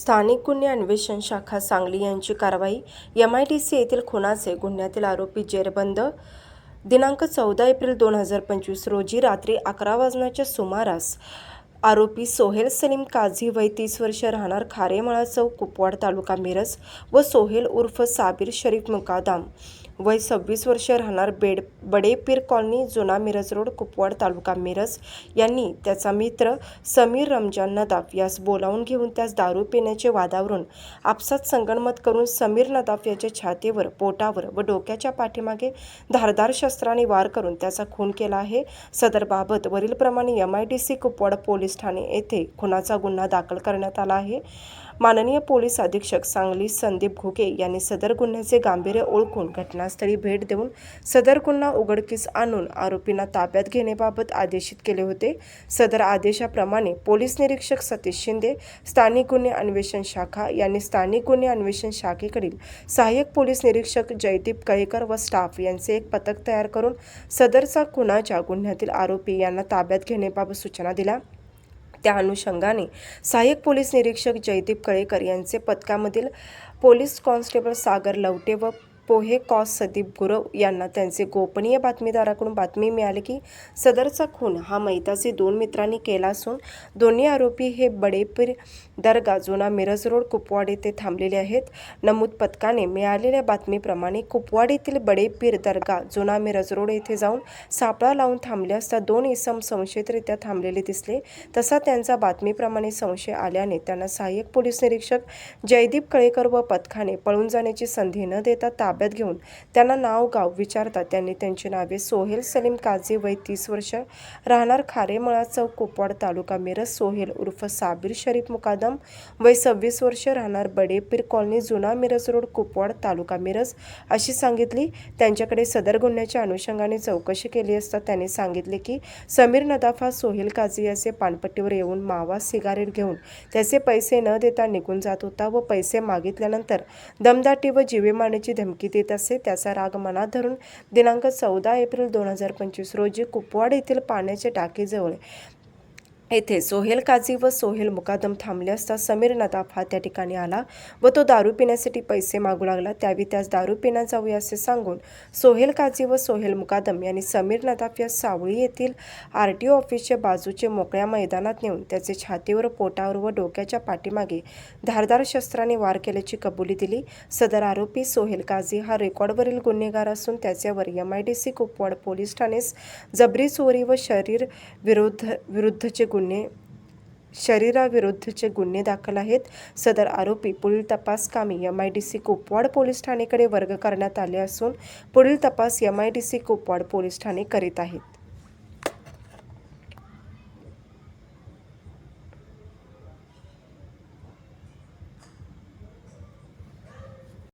स्थानिक गुन्हे अन्वेषण शाखा सांगली यांची कारवाई. एम आय टी सी येथील खुनाचे गुन्ह्यातील आरोपी जेरबंद. दिनांक चौदा एप्रिल दोन हजार पंचवीस रोजी रात्री अकरा वाजण्याच्या सुमारास आरोपी सोहेल सलीम काझी वय तीस वर्ष राहणार खारेमळा चौक कुपवाड तालुका मिरज व सोहेल उर्फ साबीर शरीफ मुकादाम. वय सव्वीस वर्ष राहणार बेड बडेपीर कॉलनी जुना मिरज रोड कुपवाड तालुका मिरज यांनी त्याचा मित्र समीर रमजान नदाफ यास बोलावून घेऊन त्यास दारू पिण्याचे वादावरून आपसात संगणमत करून समीर नदाफ याच्या छातीवर पोटावर व डोक्याच्या पाठीमागे धारदार शस्त्राने वार करून त्याचा खून केला आहे. सदरबाबत वरीलप्रमाणे M I D C Kupwad police Thane येथे खुनाचा गुन्हा दाखल करण्यात आला आहे. माननीय पोलीस अधीक्षक सांगली संदीप घुगे यांनी सदर गुन्ह्याचे गांभीर्य ओळखून घटनास्थळी भेट देऊन सदर गुन्हा उघडकीस आणून आरोपींना ताब्यात घेण्याबाबत आदेशित केले होते. सदर आदेशाप्रमाणे पोलीस निरीक्षक सतीश शिंदे स्थानिक गुन्हे अन्वेषण शाखा यांनी स्थानिक गुन्हे अन्वेषण शाखेकडील सहाय्यक पोलीस निरीक्षक जयदीप कळेकर व स्टाफ यांचे एक पथक तयार करून सदरचा खुनाच्या गुन्ह्यातील आरोपी यांना ताब्यात घेण्याबाबत सूचना दिल्या. त्या अनुषंगाने सहाय्यक पोलीस निरीक्षक जयदीप कळेकर यांचे पथकामधील पोलीस कॉन्स्टेबल सागर लवटे व पोहे कॉस सदीप गुरव यांना त्यांचे गोपनीय बातमीदाराकडून बातमी मिळाली की सदरचा खून हा मैताचे दोन मित्रांनी केला असून दोन्ही आरोपी हे बडेपीर दर्गा जुना मिरज रोड कुपवाड येथे थांबलेले आहेत. नमूद पथकाने मिळालेल्या बातमीप्रमाणे कुपवाडीतील बडेपीर दर्गा जुना मिरज रोड येथे जाऊन सापळा लावून थांबले असता दोन इसम संशयितरित्या थांबलेले दिसले. तसा त्यांचा बातमीप्रमाणे संशय आल्याने त्यांना सहाय्यक पोलीस निरीक्षक जयदीप कळेकर व पथकाने पळून जाण्याची संधी न देता ताब्यात घेऊन त्यांना नाव गाव विचारता त्यांनी त्यांची नावे सोहेल सलीम काझी वय तीस वर्ष राहणार खारेमळा चौक कोपवाड तालुका मिरज सोहेल उर्फ साबीर शरीफ मुकादम वय सव्वीस वर्ष राहणार बडेपीर कॉलनी जुना मिरज रोड कुपवाड तालुका मिरज. अशी सांगितली त्यांच्याकडे सदर गुन्ह्याच्या अनुषंगाने चौकशी केली असता त्यांनी सांगितले की समीर नदाफा सोहेल काझी याचे पानपट्टीवर येऊन मावा सिगारेट घेऊन त्याचे पैसे न देता निघून जात होता व पैसे मागितल्यानंतर दमदाटी व जीवे मारण्याची धमकी देत असे त्याचा राग मनात धरून दिनांक चौदा एप्रिल दोन हजार पंचवीस रोजी कुपवाड येथील पाण्याच्या टाकीजवळ येथे सोहेल काझी व सोहेल मुकादम थांबले असता समीर नदाफ हा त्या ठिकाणी आला व तो दारू पिण्यासाठी पैसे मागू लागला. त्यावेळी त्यास दारू पिण्या जाऊया असे सांगून सोहेल काझी व सोहेल मुकादम यांनी समीर नदाफ या सावळी येथील आर टी ओ ऑफिसच्या बाजूचे मोकळ्या मैदानात नेऊन त्याचे छातीवर पोटावर व डोक्याच्या पाठीमागे धारदार शस्त्राने वार केल्याची कबुली दिली. सदर आरोपी सोहेल काझी हा रेकॉर्डवरील गुन्हेगार असून त्याच्यावर M I D C Kupwad police ठाणेस जबरी चोरी व शरीर विरोध विरुद्धचे गुन्हे शरीराविरुद्धचे गुन्हे दाखल आहेत. सदर आरोपी पुढील तपास कामी M I D C Kupwad police ठाणेकडे वर्ग करण्यात आले असून पुढील तपास M I D C Kupwad police Thane करीत आहेत.